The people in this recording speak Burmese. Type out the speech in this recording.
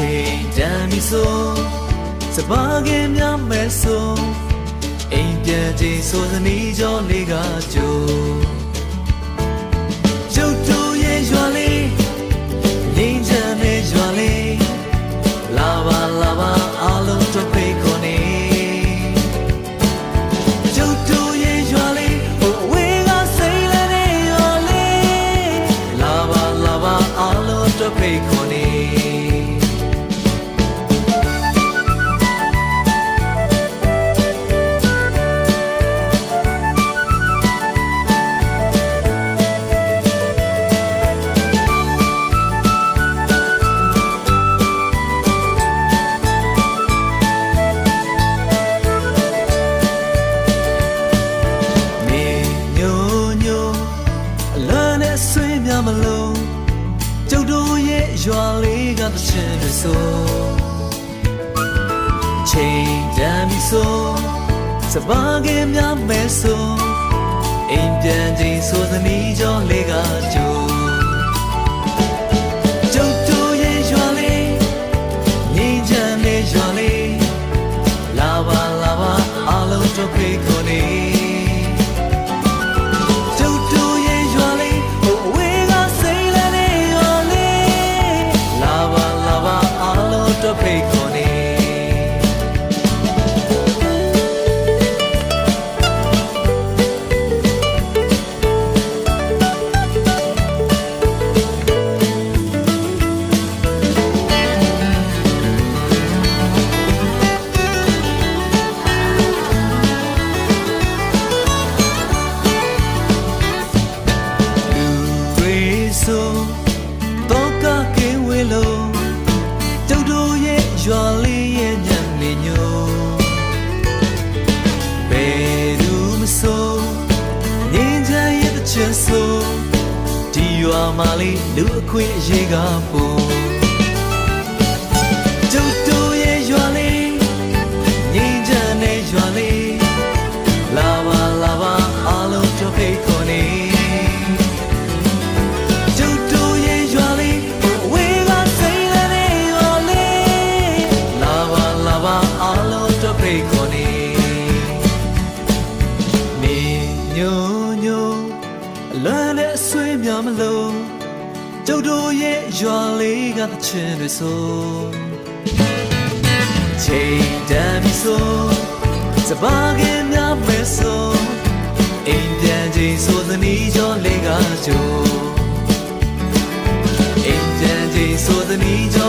ချိန်တန်ပြီဆိုစပါးကင်များမဲဆိုအိမ်ပြန်ချိန်ဆိုစနီးကြောလေးကကြိုကျုပ်တို့ရဲ့ရွာလေးငိမ့်ချမ်းတဲ့ရွာလေးလာပါလာပါအားလုံးတို့ဖိတ်ခေါ်နေကျုပ်တို့ရဲ့ရွာလေးဟိုဝေးကစိတ်လည်းတဲ့ရွာလေးလာပါလာပါအားလုံးတို့ဖိတ်ခေါ်နေနေ ကျုပ်တို့ရဲ့ရွာလေးကသချင်းတွေဆိုချိန်တန်ပြီဆိုစပါးကင်များမဲဆိုအိမ်ပြန်ချိန်ဆိုသနီးကြောလေးကကြိုကျု ဆိုငင်းချမ်းရဲ့တစ်ချက်ဆိုဒီရွာမှာလေးလူအခွင့်အရေးကပို့ များမလို့ကျုပ်တို့ရဲ့ရွာလေးကသချင်းတွေဆိုချိန်တန်ပြီဆိုစပါးကင်များပဲဆိုအိမ်ပြန်ချိန်ဆိုသနီးကြောလေးကကြိုအိမ်ပြန်ချိန်ဆိုသည်နီးကြ